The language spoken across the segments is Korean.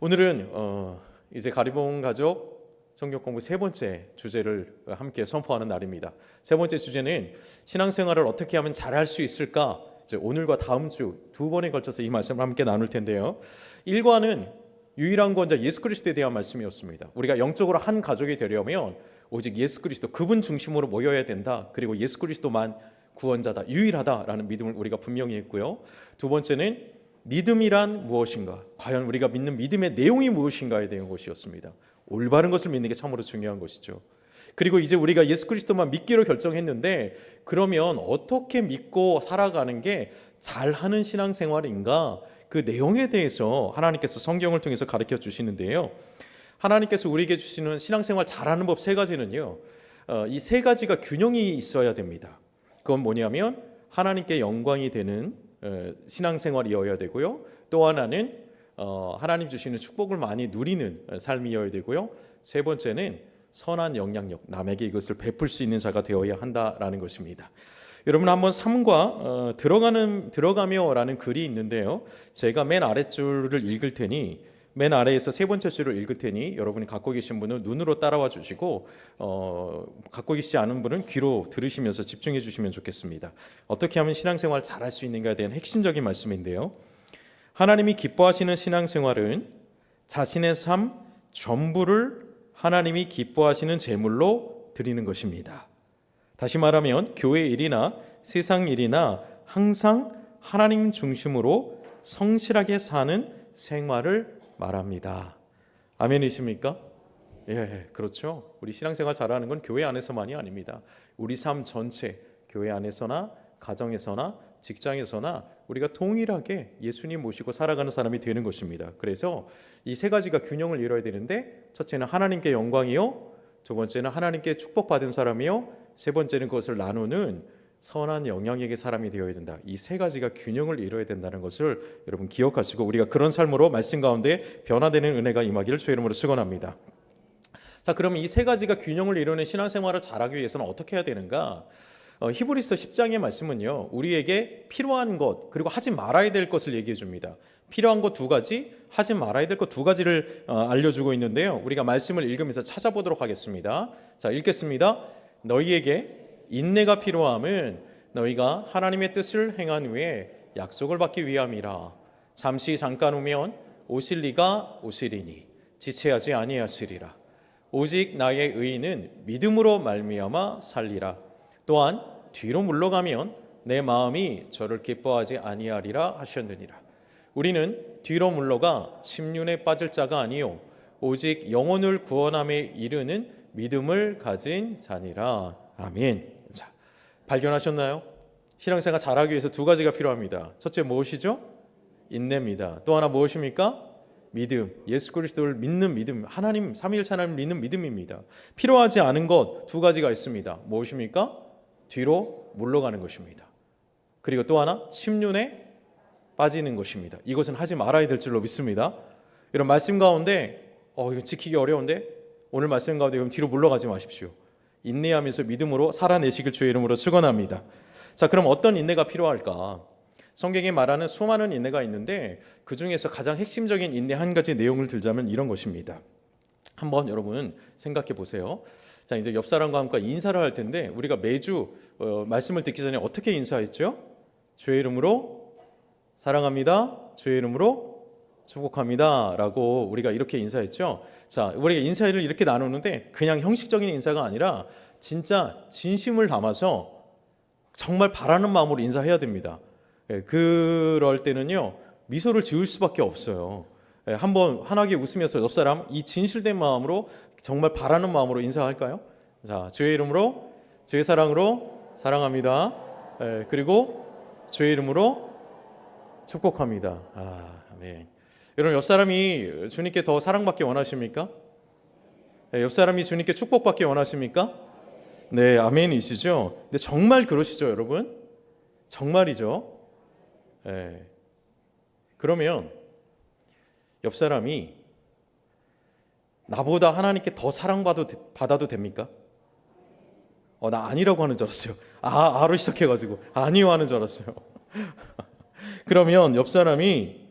오늘은 어, 이제 가리봉 가족 성경 공부 세 번째 주제를 함께 선포하는 날입니다. 세 번째 주제는 신앙생활을 어떻게 하면 잘할 수 있을까? 오늘과 다음 주 두 번에 걸쳐서 이 말씀을 함께 나눌 텐데요. 1과는 유일한 권자 예수 그리스도에 대한 말씀이었습니다. 우리가 영적으로 한 가족이 되려면 오직 예수 그리스도 그분 중심으로 모여야 된다. 그리고 예수 그리스도만 구원자다, 유일하다라는 믿음을 우리가 분명히 했고요. 두 번째는 믿음이란 무엇인가? 과연 우리가 믿는 믿음의 내용이 무엇인가에 대한 것이었습니다. 올바른 것을 믿는 게 참으로 중요한 것이죠. 그리고 이제 우리가 예수 그리스도만 믿기로 결정했는데 그러면 어떻게 믿고 살아가는 게 잘하는 신앙생활인가? 그 내용에 대해서 하나님께서 성경을 통해서 가르쳐 주시는데요. 하나님께서 우리에게 주시는 신앙생활 잘하는 법 세 가지는요. 어, 이세 가지가 균형이 있어야 됩니다. 그건 뭐냐면 하나님께 영광이 되는 어, 신앙생활이어야 되고요. 또 하나는 어, 하나님 주시는 축복을 많이 누리는 어, 삶이어야 되고요. 세 번째는 선한 영향력, 남에게 이것을 베풀 수 있는 자가 되어야 한다라는 것입니다. 여러분 한번 3과 어, 들어가는 들어가며라는 글이 있는데요. 제가 맨 아랫줄을 읽을 테니 맨 아래에서 세 번째 줄을 읽을 테니 여러분이 갖고 계신 분은 눈으로 따라와 주시고 어, 갖고 계시지 않은 분은 귀로 들으시면서 집중해 주시면 좋겠습니다. 어떻게 하면 신앙생활 잘할 수 있는가에 대한 핵심적인 말씀인데요. 하나님이 기뻐하시는 신앙생활은 자신의 삶 전부를 하나님이 기뻐하시는 제물로 드리는 것입니다. 다시 말하면 교회 일이나 세상 일이나 항상 하나님 중심으로 성실하게 사는 생활을 말합니다. 아멘이십니까? 예, 그렇죠. 우리 신앙생활 잘하는 건 교회 안에서만이 아닙니다. 우리 삶 전체, 교회 안에서나 가정에서나 직장에서나 우리가 동일하게 예수님 모시고 살아가는 사람이 되는 것입니다. 그래서 이 세 가지가 균형을 이뤄야 되는데 첫째는 하나님께 영광이요, 두 번째는 하나님께 축복받은 사람이요, 세 번째는 그것을 나누는 선한 영향력의 사람이 되어야 된다. 이 세 가지가 균형을 이뤄야 된다는 것을 여러분 기억하시고 우리가 그런 삶으로 말씀 가운데 변화되는 은혜가 임하기를 주의 이름으로 축원합니다. 자, 그러면 이 세 가지가 균형을 이루는 신앙생활을 잘하기 위해서는 어떻게 해야 되는가? 어, 히브리서 10장의 말씀은요. 우리에게 필요한 것 그리고 하지 말아야 될 것을 얘기해 줍니다. 필요한 것 두 가지, 하지 말아야 될 것 두 가지를 어, 알려주고 있는데요. 우리가 말씀을 읽으면서 찾아보도록 하겠습니다. 자, 읽겠습니다. 너희에게 인내가 필요함은 너희가 하나님의 뜻을 행한 후에 약속을 받기 위함이라. 잠시 잠깐 오면 오실 리가 오시리니 지체하지 아니하시리라. 오직 나의 의인은 믿음으로 말미암아 살리라. 또한 뒤로 물러가면 내 마음이 저를 기뻐하지 아니하리라 하셨느니라. 우리는 뒤로 물러가 침륜에 빠질 자가 아니요 오직 영혼을 구원함에 이르는 믿음을 가진 자니라. 아멘. 자, 발견하셨나요? 신앙생활 잘하기 위해서 두 가지가 필요합니다. 첫째 무엇이죠? 인내입니다. 또 하나 무엇입니까? 믿음. 예수 그리스도를 믿는 믿음. 하나님 삼위일체 하나님 믿는 믿음입니다. 필요하지 않은 것 두 가지가 있습니다. 무엇입니까? 뒤로 물러가는 것입니다. 그리고 또 하나 침륜에 빠지는 것입니다. 이것은 하지 말아야 될 줄로 믿습니다. 이런 말씀 가운데 어 이거 지키기 어려운데 오늘 말씀 가운데 그럼 뒤로 물러가지 마십시오. 인내하면서 믿음으로 살아내시길 주의 이름으로 축원합니다. 자, 그럼 어떤 인내가 필요할까? 성경에 말하는 수많은 인내가 있는데 그 중에서 가장 핵심적인 인내 한 가지 내용을 들자면 이런 것입니다. 한번 여러분 생각해 보세요. 자, 이제 옆 사람과 함께 인사를 할 텐데 우리가 매주 어, 말씀을 듣기 전에 어떻게 인사했죠? 주의 이름으로 사랑합니다. 주의 이름으로 축복합니다 라고 우리가 이렇게 인사했죠. 자, 우리가 인사를 이렇게 나누는데 그냥 형식적인 인사가 아니라 진짜 진심을 담아서 정말 바라는 마음으로 인사해야 됩니다. 예, 그럴 때는요 미소를 지을 수밖에 없어요. 예, 한번 환하게 웃으면서 옆 사람 이 진실된 마음으로 정말 바라는 마음으로 인사할까요? 자, 주의 이름으로 주의 사랑으로 사랑합니다. 예, 그리고 주의 이름으로 축복합니다. 아, 아멘. 여러분 옆 사람이 주님께 더 사랑받기 원하십니까? 예, 옆 사람이 주님께 축복받기 원하십니까? 네, 아멘이시죠. 근데 정말 그러시죠, 여러분? 정말이죠. 예. 그러면 옆 사람이 나보다 하나님께 더 사랑받아도 받아도 됩니까? 어, 나 아니라고 하는 줄 알았어요. 아, 아로 시작해가지고 아니요 하는 줄 알았어요. 그러면 옆 사람이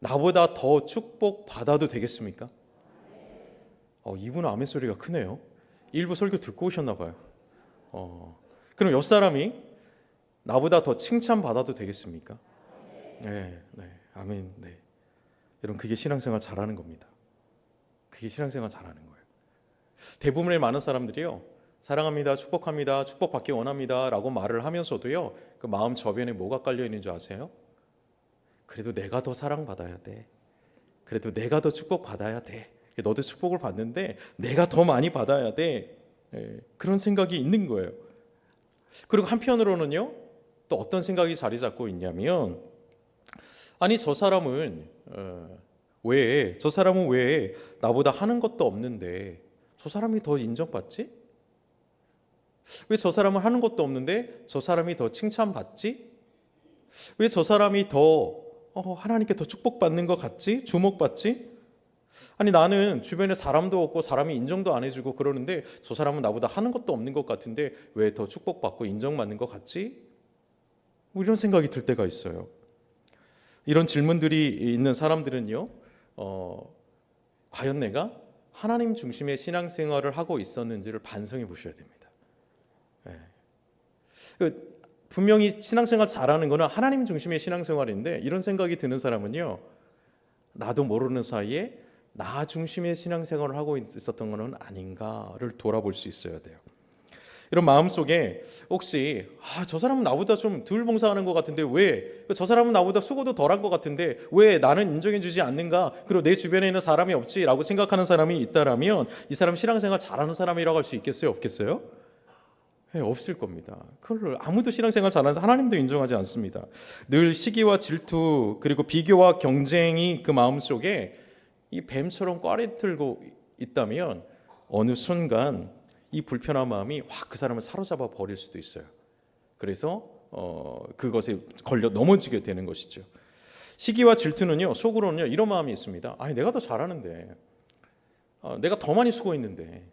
나보다 더 축복 받아도 되겠습니까? 어, 이분은 아멘 소리가 크네요. 일부 설교 듣고 오셨나 봐요. 어, 그럼 옆 사람이 나보다 더 칭찬 받아도 되겠습니까? 네, 네, 아멘. 네, 여러분 그게 신앙생활 잘하는 겁니다. 그게 신앙생활 잘하는 거예요. 대부분의 많은 사람들이요, 사랑합니다, 축복합니다, 축복받기 원합니다라고 말을 하면서도요, 그 마음 저변에 뭐가 깔려 있는 줄 아세요? 그래도 내가 더 사랑받아야 돼. 그래도 내가 더 축복받아야 돼. 너도 축복을 받는데 내가 더 많이 받아야 돼. 예, 그런 생각이 있는 거예요. 그리고 한편으로는요, 또 어떤 생각이 자리 잡고 있냐면, 아니 저 사람은 어, 왜, 저 사람은 왜 나보다 하는 것도 없는데 저 사람이 더 인정받지? 왜 저 사람은 하는 것도 없는데 저 사람이 더 칭찬받지? 왜 저 사람이 더 어, 하나님께 더 축복받는 것 같지? 주목받지? 아니 나는 주변에 사람도 없고 사람이 인정도 안 해주고 그러는데 저 사람은 나보다 하는 것도 없는 것 같은데 왜 더 축복받고 인정받는 것 같지? 뭐 이런 생각이 들 때가 있어요. 이런 질문들이 있는 사람들은요, 어, 과연 내가 하나님 중심의 신앙생활을 하고 있었는지를 반성해 보셔야 됩니다. 예. 그 분명히 신앙생활 잘하는 거는 하나님 중심의 신앙생활인데 이런 생각이 드는 사람은요, 나도 모르는 사이에 나 중심의 신앙생활을 하고 있었던 것은 아닌가를 돌아볼 수 있어야 돼요. 이런 마음 속에 혹시 아, 저 사람은 나보다 좀 덜 봉사하는 것 같은데 왜 저 사람은 나보다 수고도 덜한 것 같은데 왜 나는 인정해 주지 않는가? 그리고 내 주변에 있는 사람이 없지라고 생각하는 사람이 있다라면 이 사람 신앙생활 잘하는 사람이라고 할 수 있겠어요? 없겠어요? 네, 없을 겁니다. 그걸 아무도 신앙생활 잘하는 하나님도 인정하지 않습니다. 늘 시기와 질투 그리고 비교와 경쟁이 그 마음 속에 이 뱀처럼 꽈리 틀고 있다면 어느 순간 이 불편한 마음이 확 그 사람을 사로잡아 버릴 수도 있어요. 그래서 어, 그것에 걸려 넘어지게 되는 것이죠. 시기와 질투는요 속으로는요 이런 마음이 있습니다. 아, 내가 더 잘하는데, 어, 내가 더 많이 수고했는데,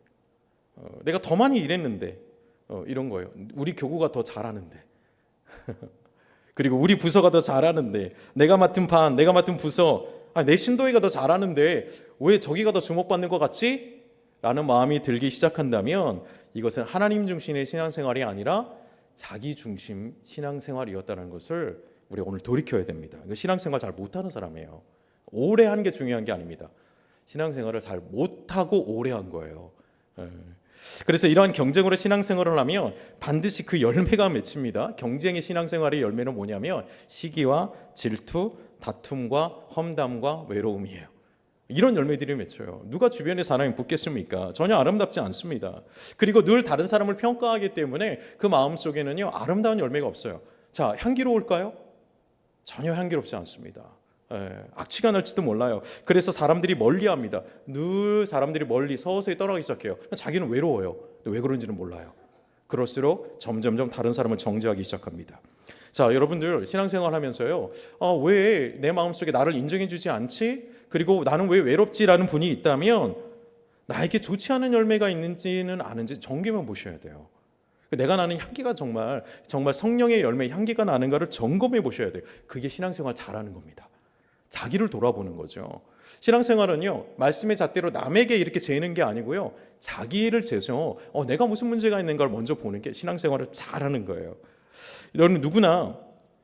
어, 내가 더 많이 일했는데 어, 이런 거예요. 우리 교구가 더 잘하는데. 그리고 우리 부서가 더 잘하는데 내가 맡은 반, 내가 맡은 부서, 아, 내 신도회가 더 잘하는데 왜 저기가 더 주목받는 것 같지? 라는 마음이 들기 시작한다면 이것은 하나님 중심의 신앙생활이 아니라 자기 중심 신앙생활이었다는 것을 우리가 오늘 돌이켜야 됩니다. 신앙생활 잘 못하는 사람이에요. 오래 한 게 중요한 게 아닙니다. 신앙생활을 잘 못하고 오래 한 거예요. 예. 그래서 이러한 경쟁으로 신앙생활을 하면 반드시 그 열매가 맺힙니다. 경쟁의 신앙생활의 열매는 뭐냐면 시기와 질투, 다툼과 험담과 외로움이에요. 이런 열매들이 맺혀요. 누가 주변에 사람이 붙겠습니까? 전혀 아름답지 않습니다. 그리고 늘 다른 사람을 평가하기 때문에 그 마음 속에는요 아름다운 열매가 없어요. 자 향기로울까요? 전혀 향기롭지 않습니다. 예, 악취가 날지도 몰라요. 그래서 사람들이 멀리합니다. 늘 사람들이 멀리 서서히 떠나기 시작해요. 자기는 외로워요. 왜 그런지는 몰라요. 그럴수록 점점점 다른 사람을 정죄하기 시작합니다. 자, 여러분들 신앙생활 하면서요. 아, 왜 내 마음속에 나를 인정해 주지 않지? 그리고 나는 왜 외롭지라는 분이 있다면 나에게 좋지 않은 열매가 있는지는 아는지 정기만 보셔야 돼요. 내가 나는 향기가 정말 정말 성령의 열매 향기가 나는가를 점검해 보셔야 돼요. 그게 신앙생활 잘하는 겁니다. 자기를 돌아보는 거죠. 신앙생활은요 말씀의 잣대로 남에게 이렇게 재는 게 아니고요 자기를 재서 어, 내가 무슨 문제가 있는가를 먼저 보는 게 신앙생활을 잘하는 거예요. 여러분 누구나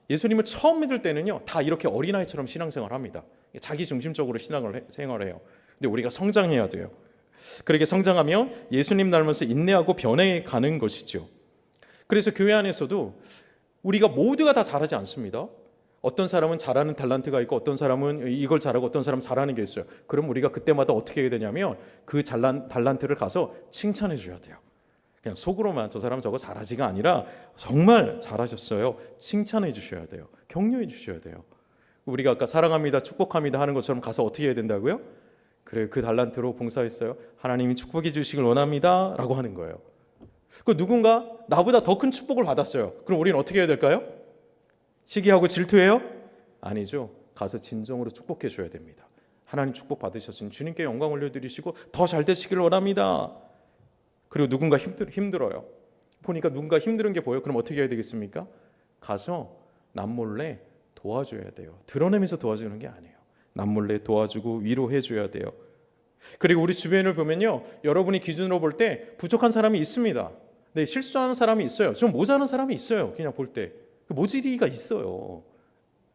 예수님을 처음 믿을 때는요 다 이렇게 어린아이처럼 신앙생활 합니다. 자기 중심적으로 신앙을 생활해요. 근데 우리가 성장해야 돼요. 그렇게 성장하면 예수님 닮아서 인내하고 변해 가는 것이죠. 그래서 교회 안에서도 우리가 모두가 다 잘하지 않습니다. 어떤 사람은 잘하는 달란트가 있고 어떤 사람은 이걸 잘하고 어떤 사람은 잘하는 게 있어요. 그럼 우리가 그때마다 어떻게 해야 되냐면 그 잘난 달란트를 가서 칭찬해 줘야 돼요. 그냥 속으로만 저 사람 저거 잘하지가 아니라 정말 잘하셨어요. 칭찬해 주셔야 돼요. 격려해 주셔야 돼요. 우리가 아까 사랑합니다, 축복합니다 하는 것처럼 가서 어떻게 해야 된다고요? 그래 그 달란트로 봉사했어요. 하나님이 축복해 주시길 원합니다라고 하는 거예요. 그 누군가 나보다 더 큰 축복을 받았어요. 그럼 우리는 어떻게 해야 될까요? 시기하고 질투해요? 아니죠. 가서 진정으로 축복해 줘야 됩니다. 하나님 축복 받으셨으니 주님께 영광 올려드리시고 더 잘 되시길 원합니다. 그리고 누군가 힘들, 힘들어요. 보니까 누군가 힘든 게 보여. 그럼 어떻게 해야 되겠습니까? 가서 남몰래 도와줘야 돼요. 드러내면서 도와주는 게 아니에요. 남몰래 도와주고 위로해 줘야 돼요. 그리고 우리 주변을 보면요. 여러분이 기준으로 볼 때 부족한 사람이 있습니다. 네, 실수하는 사람이 있어요. 좀 모자란 사람이 있어요. 그냥 볼 때. 그 모질이가 있어요.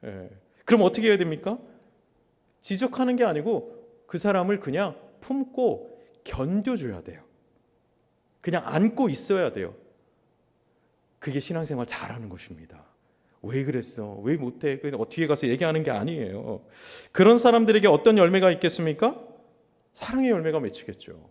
예. 그럼 어떻게 해야 됩니까? 지적하는 게 아니고 그 사람을 그냥 품고 견뎌줘야 돼요. 그냥 안고 있어야 돼요. 그게 신앙생활 잘하는 것입니다. 왜 그랬어? 왜 못해? 그 뒤에 가서 얘기하는 게 아니에요. 그런 사람들에게 어떤 열매가 있겠습니까? 사랑의 열매가 맺히겠죠.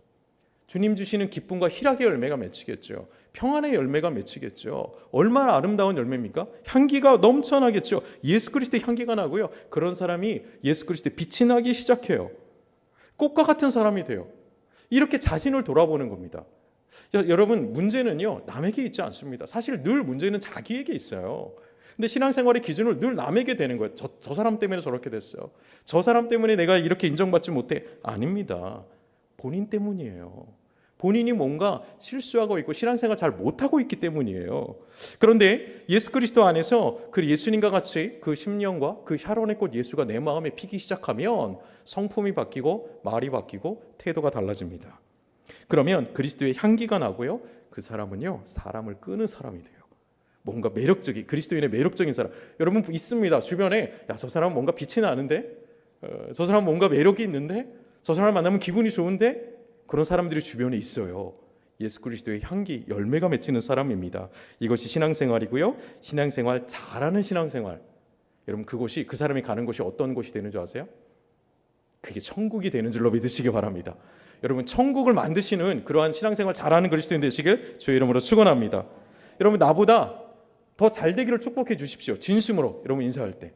주님 주시는 기쁨과 희락의 열매가 맺히겠죠. 평안의 열매가 맺히겠죠. 얼마나 아름다운 열매입니까? 향기가 넘쳐나겠죠. 예수 그리스도의 향기가 나고요. 그런 사람이 예수 그리스도의 빛이 나기 시작해요. 꽃과 같은 사람이 돼요. 이렇게 자신을 돌아보는 겁니다. 여, 여러분 문제는요 남에게 있지 않습니다. 사실 늘 문제는 자기에게 있어요. 근데 신앙생활의 기준을 늘 남에게 되는 거예요. 저, 저 사람 때문에 저렇게 됐어요. 저 사람 때문에 내가 이렇게 인정받지 못해. 아닙니다. 본인 때문이에요. 본인이 뭔가 실수하고 있고 신앙생활 잘 못하고 있기 때문이에요. 그런데 예수 그리스도 안에서 그 예수님과 같이 그 심령과 그 샤론의 꽃 예수가 내 마음에 피기 시작하면 성품이 바뀌고 말이 바뀌고 태도가 달라집니다. 그러면 그리스도의 향기가 나고요. 그 사람은요 사람을 끄는 사람이 돼요. 뭔가 매력적인 그리스도인의 매력적인 사람 여러분 있습니다 주변에 야 저 사람 뭔가 빛이 나는데 어, 저 사람 뭔가 매력이 있는데 저 사람 만나면 기분이 좋은데 그런 사람들이 주변에 있어요. 예수 그리스도의 향기 열매가 맺히는 사람입니다. 이것이 신앙생활이고요. 신앙생활 잘하는 신앙생활. 여러분 그곳이 그 사람이 가는 곳이 어떤 곳이 되는 줄 아세요? 그게 천국이 되는 줄로 믿으시기 바랍니다. 여러분 천국을 만드시는 그러한 신앙생활 잘하는 그리스도인 되시길 주의 이름으로 축원합니다. 여러분 나보다 더 잘 되기를 축복해 주십시오. 진심으로 여러분 인사할 때.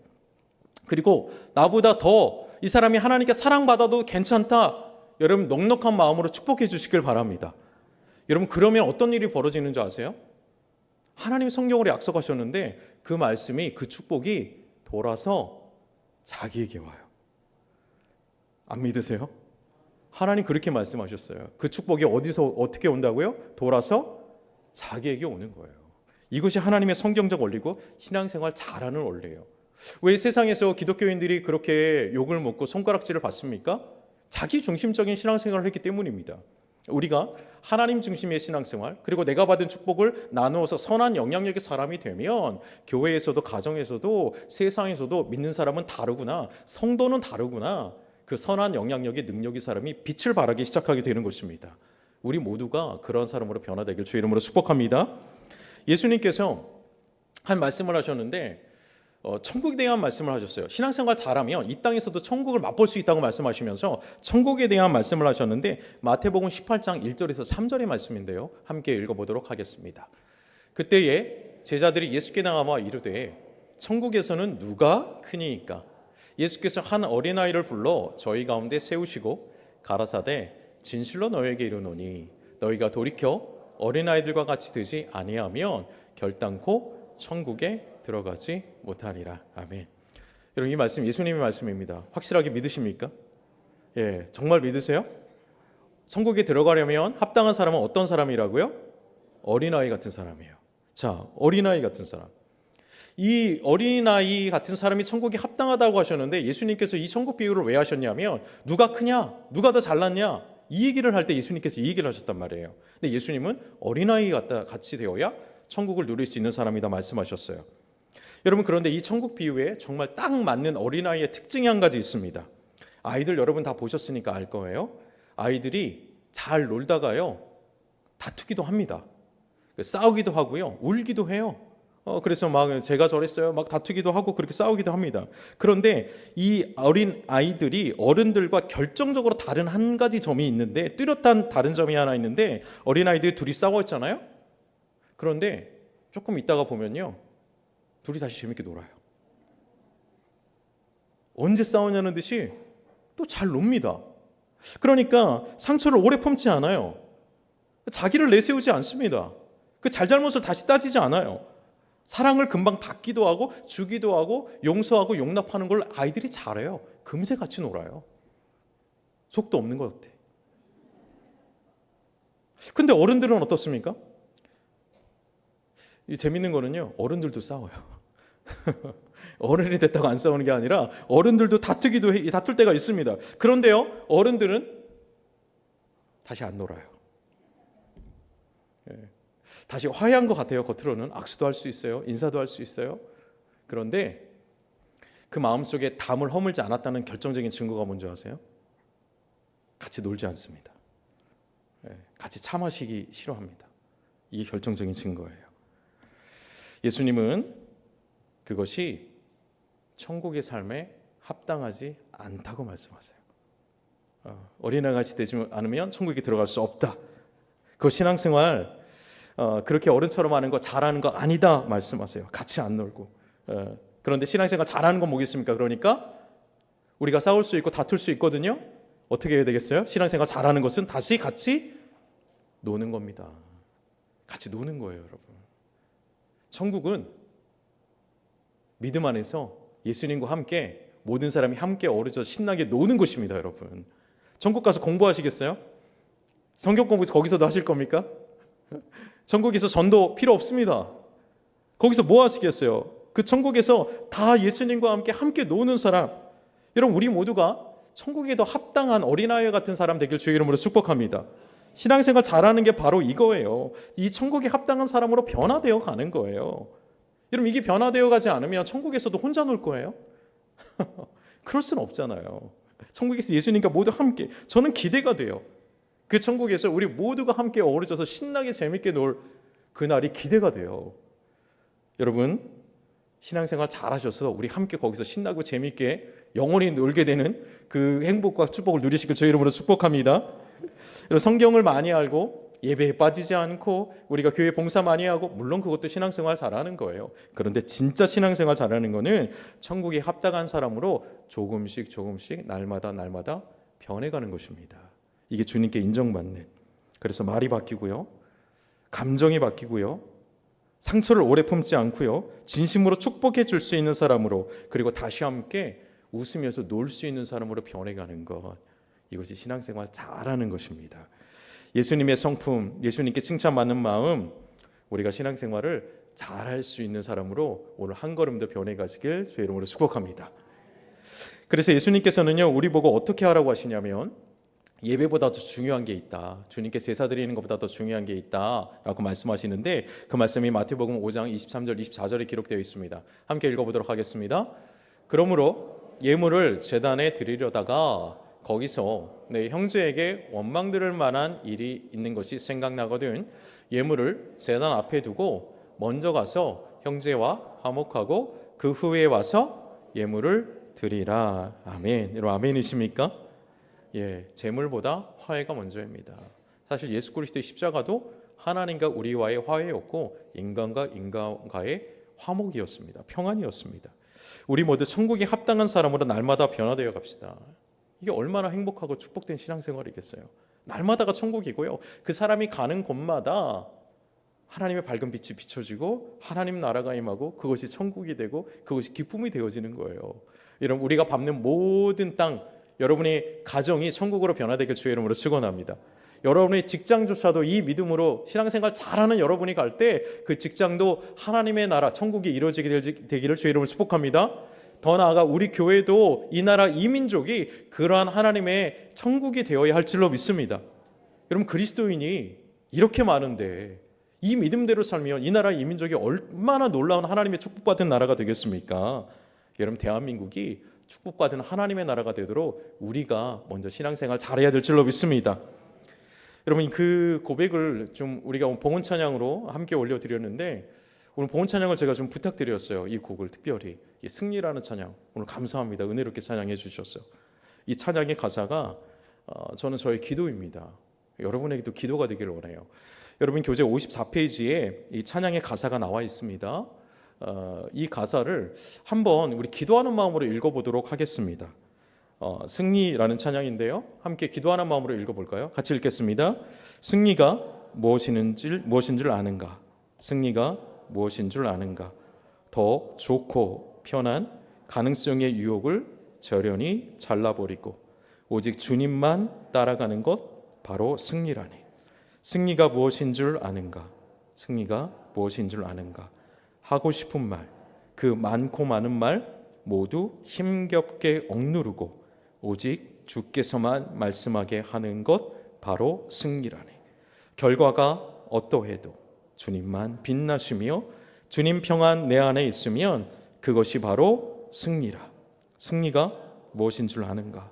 그리고 나보다 더 이 사람이 하나님께 사랑받아도 괜찮다. 여러분 넉넉한 마음으로 축복해 주시길 바랍니다. 여러분 그러면 어떤 일이 벌어지는 줄 아세요? 하나님 성경으로 약속하셨는데 그 말씀이 그 축복이 돌아서 자기에게 와요. 안 믿으세요? 하나님 그렇게 말씀하셨어요. 그 축복이 어디서 어떻게 온다고요? 돌아서 자기에게 오는 거예요. 이것이 하나님의 성경적 원리고 신앙생활 잘하는 원리예요. 왜 세상에서 기독교인들이 그렇게 욕을 먹고 손가락질을 받습니까? 자기 중심적인 신앙생활을 했기 때문입니다. 우리가 하나님 중심의 신앙생활 그리고 내가 받은 축복을 나누어서 선한 영향력의 사람이 되면 교회에서도 가정에서도 세상에서도 믿는 사람은 다르구나 성도는 다르구나 그 선한 영향력의 능력의 사람이 빛을 발하기 시작하게 되는 것입니다. 우리 모두가 그런 사람으로 변화되길 주 이름으로 축복합니다. 예수님께서 한 말씀을 하셨는데 어, 천국에 대한 말씀을 하셨어요. 신앙생활 잘하면 이 땅에서도 천국을 맛볼 수 있다고 말씀하시면서 천국에 대한 말씀을 하셨는데 마태복음 18장 1절에서 3절의 말씀인데요. 함께 읽어보도록 하겠습니다. 그때에 제자들이 예수께 나가와 이르되 천국에서는 누가 크니이까 예수께서 한 어린아이를 불러 저희 가운데 세우시고 가라사대 진실로 너에게 이르노니 너희가 돌이켜 어린아이들과 같이 되지 아니하면 결단코 천국에 들어가지 못하리라. 아멘. 여러분 이 말씀 예수님의 말씀입니다. 확실하게 믿으십니까? 예, 정말 믿으세요? 천국에 들어가려면 합당한 사람은 어떤 사람이라고요? 어린아이 같은 사람이에요. 자, 어린아이 같은 사람. 이 어린아이 같은 사람이 천국에 합당하다고 하셨는데 예수님께서 이 천국 비유를 왜 하셨냐면 누가 크냐? 누가 더 잘났냐? 이 얘기를 할 때 예수님께서 이 얘기를 하셨단 말이에요. 근데 예수님은 어린아이 같이 되어야 천국을 누릴 수 있는 사람이다 말씀하셨어요. 여러분 그런데 이 천국 비유에 정말 딱 맞는 어린아이의 특징이 한 가지 있습니다. 아이들 여러분 다 보셨으니까 알 거예요. 아이들이 잘 놀다가요. 다투기도 합니다. 싸우기도 하고요. 울기도 해요. 어, 그래서 막 제가 저랬어요. 막 다투기도 하고 그렇게 싸우기도 합니다. 그런데 이 어린 아이들이 어른들과 결정적으로 다른 한 가지 점이 있는데 뚜렷한 다른 점이 하나 있는데 어린 아이들이 둘이 싸웠잖아요. 그런데 조금 있다가 보면요. 둘이 다시 재밌게 놀아요. 언제 싸우냐는 듯이 또 잘 놉니다. 그러니까 상처를 오래 품지 않아요. 자기를 내세우지 않습니다. 그 잘잘못을 다시 따지지 않아요. 사랑을 금방 받기도 하고 주기도 하고 용서하고 용납하는 걸 아이들이 잘해요. 금세 같이 놀아요. 속도 없는 것 같아. 근데 어른들은 어떻습니까? 이 재밌는 거는요. 어른들도 싸워요. 어른이 됐다고 안 싸우는 게 아니라 어른들도 다투기도 해, 다툴 때가 있습니다. 그런데요, 어른들은 다시 안 놀아요. 예. 다시 화해한 것 같아요. 겉으로는 악수도 할 수 있어요, 인사도 할 수 있어요. 그런데 그 마음 속에 담을 허물지 않았다는 결정적인 증거가 뭔지 아세요? 같이 놀지 않습니다. 예, 같이 차 마시기 싫어합니다. 이게 결정적인 증거예요. 예수님은 그것이 천국의 삶에 합당하지 않다고 말씀하세요. 어, 어린아이같이 되지 않으면 천국에 들어갈 수 없다. 그 신앙생활 어, 그렇게 어른처럼 하는 거 잘하는 거 아니다 말씀하세요. 같이 안 놀고. 어, 그런데 신앙생활 잘하는 건 뭐겠습니까? 그러니까 우리가 싸울 수 있고 다툴 수 있거든요. 어떻게 해야 되겠어요? 신앙생활 잘하는 것은 다시 같이 노는 겁니다. 같이 노는 거예요, 여러분. 천국은 믿음 안에서 예수님과 함께 모든 사람이 함께 어우러져 신나게 노는 곳입니다, 여러분. 천국 가서 공부하시겠어요? 성경 공부 거기서도 하실 겁니까? 천국에서 전도 필요 없습니다. 거기서 뭐 하시겠어요? 그 천국에서 다 예수님과 함께 함께 노는 사람. 여러분 우리 모두가 천국에 더 합당한 어린아이 같은 사람 되길 주의 이름으로 축복합니다. 신앙생활 잘하는 게 바로 이거예요. 이 천국에 합당한 사람으로 변화되어 가는 거예요. 여러분 이게 변화되어 가지 않으면 천국에서도 혼자 놀 거예요? 그럴 수는 없잖아요. 천국에서 예수님과 모두 함께 저는 기대가 돼요. 그 천국에서 우리 모두가 함께 어우러져서 신나게 재밌게 놀 그날이 기대가 돼요. 여러분 신앙생활 잘하셔서 우리 함께 거기서 신나고 재밌게 영원히 놀게 되는 그 행복과 축복을 누리시길 저희 이름으로 축복합니다. 성경을 많이 알고 예배에 빠지지 않고 우리가 교회 봉사 많이 하고 물론 그것도 신앙생활 잘하는 거예요. 그런데 진짜 신앙생활 잘하는 거는 천국에 합당한 사람으로 조금씩 조금씩 날마다 날마다 변해가는 것입니다. 이게 주님께 인정받는. 그래서 말이 바뀌고요. 감정이 바뀌고요. 상처를 오래 품지 않고요. 진심으로 축복해 줄 수 있는 사람으로 그리고 다시 함께 웃으면서 놀 수 있는 사람으로 변해가는 것. 이것이 신앙생활 잘하는 것입니다. 예수님의 성품, 예수님께 칭찬받는 마음, 우리가 신앙생활을 잘할 수 있는 사람으로 오늘 한 걸음 더 변해가시길 주의 이름으로 축복합니다. 그래서 예수님께서는요 우리 보고 어떻게 하라고 하시냐면 예배보다 더 중요한 게 있다. 주님께 제사 드리는 것보다 더 중요한 게 있다라고 말씀하시는데 그 말씀이 마태복음 5장 23절 24절에 기록되어 있습니다. 함께 읽어 보도록 하겠습니다. 그러므로 예물을 제단에 드리려다가 거기서 내 형제에게 원망 들을 만한 일이 있는 것이 생각나거든 예물을 제단 앞에 두고 먼저 가서 형제와 화목하고 그 후에 와서 예물을 드리라. 아멘. 여러분 아멘이십니까? 예, 재물보다 화해가 먼저입니다. 사실 예수 그리스도의 십자가도 하나님과 우리와의 화해였고 인간과 인간과의 화목이었습니다. 평안이었습니다. 우리 모두 천국에 합당한 사람으로 날마다 변화되어 갑시다. 이게 얼마나 행복하고 축복된 신앙생활이겠어요. 날마다가 천국이고요. 그 사람이 가는 곳마다 하나님의 밝은 빛이 비춰지고 하나님 나라가 임하고 그것이 천국이 되고 그것이 기쁨이 되어지는 거예요. 여러분 우리가 밟는 모든 땅 여러분의 가정이 천국으로 변화되길 주의 이름으로 축원합니다. 여러분의 직장조차도 이 믿음으로 신앙생활 잘하는 여러분이 갈 때 그 직장도 하나님의 나라 천국이 이루어지게 되기를 주의 이름으로 축복합니다. 더 나아가 우리 교회도 이 나라 이 민족이 그러한 하나님의 천국이 되어야 할 줄로 믿습니다. 여러분 그리스도인이 이렇게 많은데 이 믿음대로 살면 이 나라 이 민족이 얼마나 놀라운 하나님의 축복받은 나라가 되겠습니까? 여러분 대한민국이 축복받은 하나님의 나라가 되도록 우리가 먼저 신앙생활 잘해야 될 줄로 믿습니다. 여러분 그 고백을 좀 우리가 봉헌 찬양으로 함께 올려드렸는데 오늘 봉헌 찬양을 제가 좀 부탁드렸어요. 이 곡을 특별히 이 승리라는 찬양 오늘 감사합니다. 은혜롭게 찬양해 주셨어요. 이 찬양의 가사가 어, 저는 저의 기도입니다. 여러분에게도 기도가 되기를 원해요. 여러분 교재 54페이지에 이 찬양의 가사가 나와 있습니다. 어, 이 가사를 한번 우리 기도하는 마음으로 읽어보도록 하겠습니다. 어, 승리라는 찬양인데요. 함께 기도하는 마음으로 읽어볼까요? 같이 읽겠습니다. 승리가 무엇인 줄 무엇인 줄 아는가? 승리가 무엇인 줄 아는가? 더 좋고 편한 가능성의 유혹을 저련히 잘라버리고 오직 주님만 따라가는 것 바로 승리라니. 승리가 무엇인 줄 아는가? 승리가 무엇인 줄 아는가? 하고 싶은 말, 그 많고 많은 말 모두 힘겹게 억누르고 오직 주께서만 말씀하게 하는 것 바로 승리라네. 결과가 어떠해도 주님만 빛나시며 주님 평안 내 안에 있으면 그것이 바로 승리라. 승리가 무엇인 줄 아는가?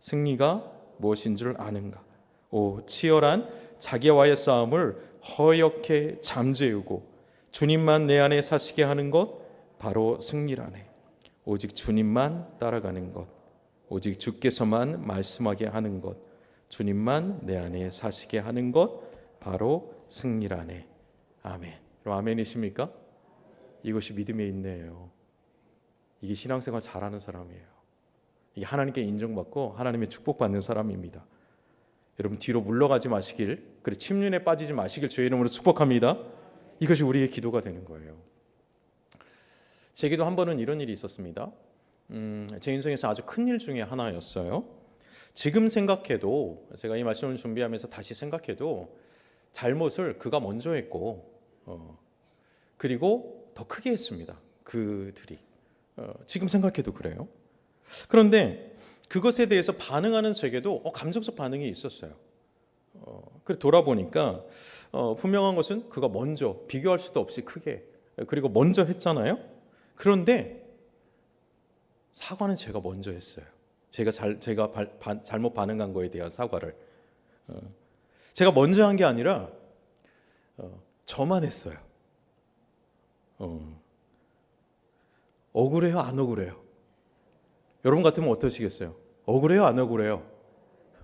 승리가 무엇인 줄 아는가? 오 치열한 자기와의 싸움을 허옇게 잠재우고 주님만 내 안에 사시게 하는 것 바로 승리라네. 오직 주님만 따라가는 것, 오직 주께서만 말씀하게 하는 것, 주님만 내 안에 사시게 하는 것 바로 승리라네. 아멘. 그럼 아멘이십니까? 이것이 믿음의 인내예요. 이게 신앙생활 잘하는 사람이에요. 이게 하나님께 인정받고 하나님의 축복받는 사람입니다. 여러분 뒤로 물러가지 마시길, 그리고 침륜에 빠지지 마시길 주의 이름으로 축복합니다. 이것이 우리의 기도가 되는 거예요. 제게도 한 번은 이런 일이 있었습니다. 음, 제 인생에서 아주 큰 일 중에 하나였어요. 지금 생각해도 제가 이 말씀을 준비하면서 다시 생각해도 잘못을 그가 먼저 했고 어, 그리고 더 크게 했습니다. 그들이 어, 지금 생각해도 그래요. 그런데 그것에 대해서 반응하는 제게도 어, 감정적 반응이 있었어요. 어, 그래 돌아보니까 어, 분명한 것은 그가 먼저 비교할 수도 없이 크게 그리고 먼저 했잖아요. 그런데 사과는 제가 먼저 했어요. 제가 잘 제가 발, 반, 잘못 반응한 거에 대한 사과를 어, 제가 먼저 한 게 아니라 어, 저만 했어요. 어, 억울해요, 안 억울해요? 여러분 같으면 어떠시겠어요? 억울해요, 안 억울해요?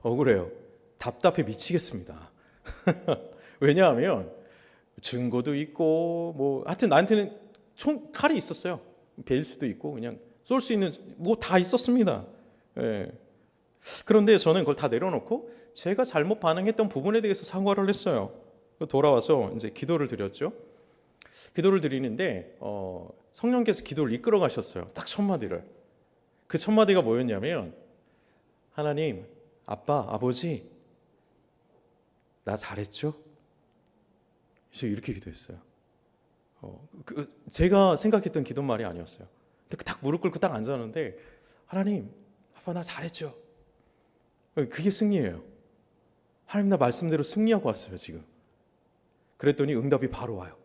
억울해요. 답답해 미치겠습니다. 왜냐하면 증거도 있고 뭐 하여튼 나한테는 총 칼이 있었어요. 베일 수도 있고 그냥 쏠 수 있는 뭐 다 있었습니다. 예. 그런데 저는 그걸 다 내려놓고 제가 잘못 반응했던 부분에 대해서 사과를 했어요. 돌아와서 이제 기도를 드렸죠. 기도를 드리는데 어, 성령께서 기도를 이끌어 가셨어요. 딱 첫 마디를. 그 첫 마디가 뭐였냐면 하나님, 아빠, 아버지, 나 잘했죠? 그래서 이렇게 기도했어요. 어, 그, 제가 생각했던 기도 말이 아니었어요. 근데 딱 무릎 꿇고 딱 앉았는데 하나님, 아빠 나 잘했죠? 그게 승리예요. 하나님 나 말씀대로 승리하고 왔어요 지금. 그랬더니 응답이 바로 와요.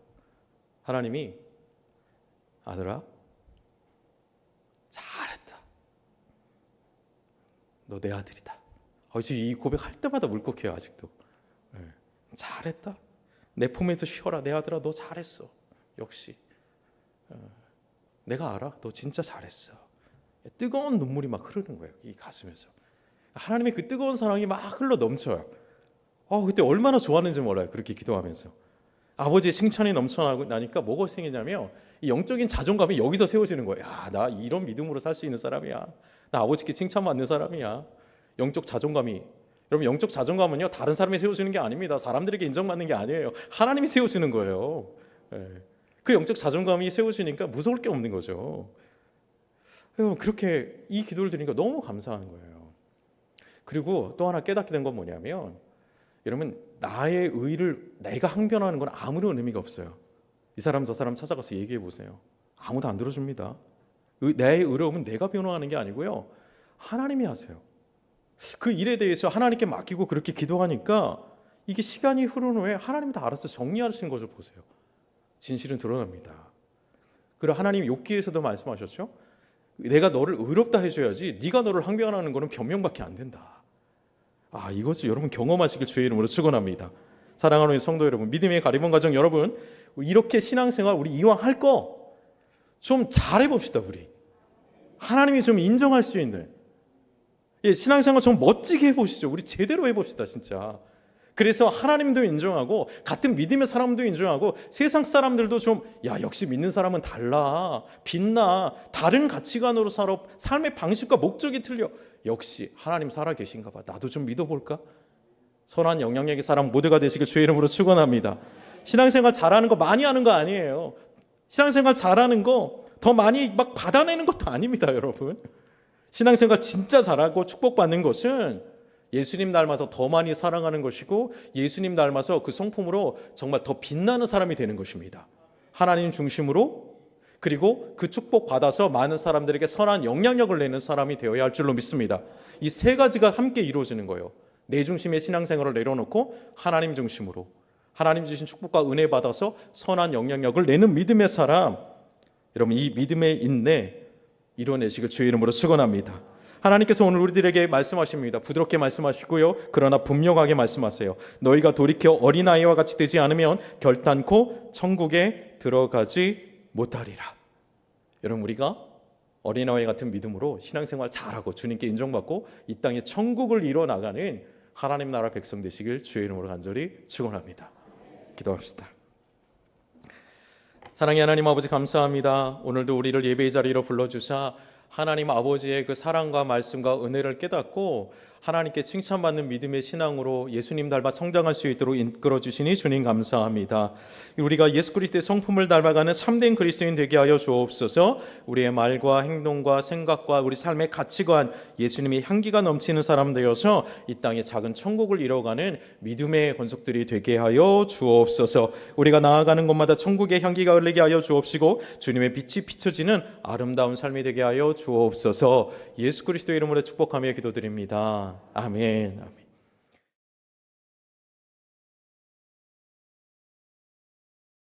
하나님이 아들아 잘했다. 너 내 아들이다. 어, 이 고백할 때마다 울컥해요 아직도. 네. 잘했다. 내 품에서 쉬어라 내 아들아 너 잘했어. 역시 어, 내가 알아. 너 진짜 잘했어. 뜨거운 눈물이 막 흐르는 거예요 이 가슴에서. 하나님의 그 뜨거운 사랑이 막 흘러 넘쳐요. 어, 그때 얼마나 좋았는지 몰라요. 그렇게 기도하면서. 아버지의 칭찬이 넘쳐나고 나니까 뭐가 생기냐면 이 영적인 자존감이 여기서 세워지는 거예요. 야, 나 이런 믿음으로 살 수 있는 사람이야. 나 아버지께 칭찬받는 사람이야. 영적 자존감이 여러분 영적 자존감은요 다른 사람이 세워주는 게 아닙니다. 사람들에게 인정받는 게 아니에요. 하나님이 세워주는 거예요. 예. 그 영적 자존감이 세워지니까 무서울 게 없는 거죠. 그렇게 이 기도를 드리니까 너무 감사한 거예요. 그리고 또 하나 깨닫게 된 건 뭐냐면 여러분 나의 의를 내가 항변하는 건 아무런 의미가 없어요. 이 사람 저 사람 찾아가서 얘기해 보세요. 아무도 안 들어줍니다. 내 의로움은 내가 변호하는 게 아니고요. 하나님이 하세요. 그 일에 대해서 하나님께 맡기고 그렇게 기도하니까 이게 시간이 흐른 후에 하나님이 다 알아서 정리하신 것을 보세요. 진실은 드러납니다. 그리고 하나님 욥기에서도 말씀하셨죠. 내가 너를 의롭다 해줘야지 네가 너를 항변하는 것은 변명밖에 안 된다. 아 이것을 여러분 경험하시길 주의 이름으로 축원합니다. 사랑하는 성도 여러분, 믿음의 가리본 가정 여러분, 이렇게 신앙생활 우리 이왕 할 거 좀 잘해 봅시다 우리. 하나님이 좀 인정할 수 있는 예, 신앙생활 좀 멋지게 해 보시죠. 우리 제대로 해 봅시다 진짜. 그래서 하나님도 인정하고 같은 믿음의 사람도 인정하고 세상 사람들도 좀 야 역시 믿는 사람은 달라 빛나 다른 가치관으로 살아 삶의 방식과 목적이 틀려 역시 하나님 살아 계신가 봐. 나도 좀 믿어볼까? 선한 영향력의 사람 모두가 되시길 주의 이름으로 축원합니다. 신앙생활 잘하는 거 많이 하는 거 아니에요. 신앙생활 잘하는 거 더 많이 막 받아내는 것도 아닙니다 여러분. 신앙생활 진짜 잘하고 축복받는 것은 예수님 닮아서 더 많이 사랑하는 것이고 예수님 닮아서 그 성품으로 정말 더 빛나는 사람이 되는 것입니다. 하나님 중심으로 그리고 그 축복 받아서 많은 사람들에게 선한 영향력을 내는 사람이 되어야 할 줄로 믿습니다. 이 세 가지가 함께 이루어지는 거예요. 내 중심의 신앙생활을 내려놓고 하나님 중심으로 하나님 주신 축복과 은혜 받아서 선한 영향력을 내는 믿음의 사람. 여러분 이 믿음의 인내 이뤄내시길 주의 이름으로 축원합니다. 하나님께서 오늘 우리들에게 말씀하십니다. 부드럽게 말씀하시고요. 그러나 분명하게 말씀하세요. 너희가 돌이켜 어린아이와 같이 되지 않으면 결단코 천국에 들어가지 못하리라. 여러분 우리가 어린아이 같은 믿음으로 신앙생활 잘하고 주님께 인정받고 이 땅에 천국을 이뤄 나가는 하나님 나라 백성 되시길 주의 이름으로 간절히 축원합니다. 기도합시다. 사랑의 하나님 아버지 감사합니다. 오늘도 우리를 예배의 자리로 불러 주사 하나님 아버지의 그 사랑과 말씀과 은혜를 깨닫고 하나님께 칭찬받는 믿음의 신앙으로 예수님 닮아 성장할 수 있도록 이끌어 주시니 주님 감사합니다. 우리가 예수 그리스도의 성품을 닮아가는 참된 그리스도인 되게 하여 주옵소서. 우리의 말과 행동과 생각과 우리 삶의 가치관 예수님의 향기가 넘치는 사람 되어서 이 땅에 작은 천국을 이뤄가는 믿음의 권속들이 되게 하여 주옵소서. 우리가 나아가는 곳마다 천국의 향기가 흘리게 하여 주옵시고 주님의 빛이 비춰지는 아름다운 삶이 되게 하여 주옵소서. 예수 그리스도 이름으로 축복하며 기도드립니다. 아멘. 아멘.